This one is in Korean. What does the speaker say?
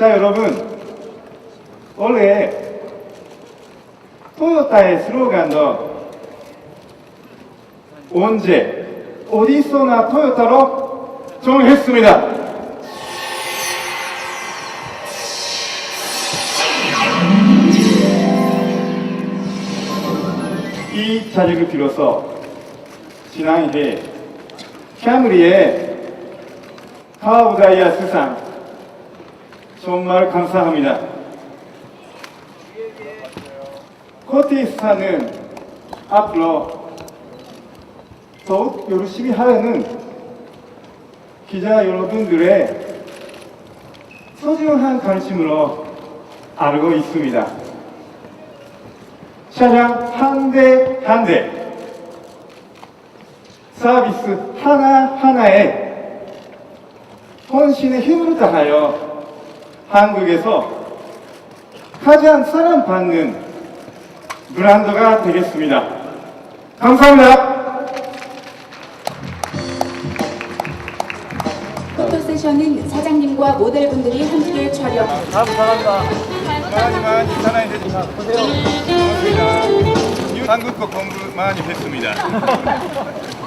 자, 여러분. 원래 토요타의 슬로건도 언제 어디서나 토요타로 정했습니다. 이 자리를 빌어서 지난해 캐머리의 카우다이아 수상 정말 감사합니다. 코티스타는 앞으로 더욱 열심히 하려는 기자 여러분들의 소중한 관심으로 알고 있습니다. 차량 한 대 한 대 서비스 하나하나에 헌신의 힘을 다하여 한국에서 가장 사랑받는 브랜드가 되겠습니다. 감사합니다. 포토 세션은 사장님과 모델분들이 함께 촬영. 많이 많이 사랑해 주세요. 고맙습니다. 한국어 공부 많이 했습니다.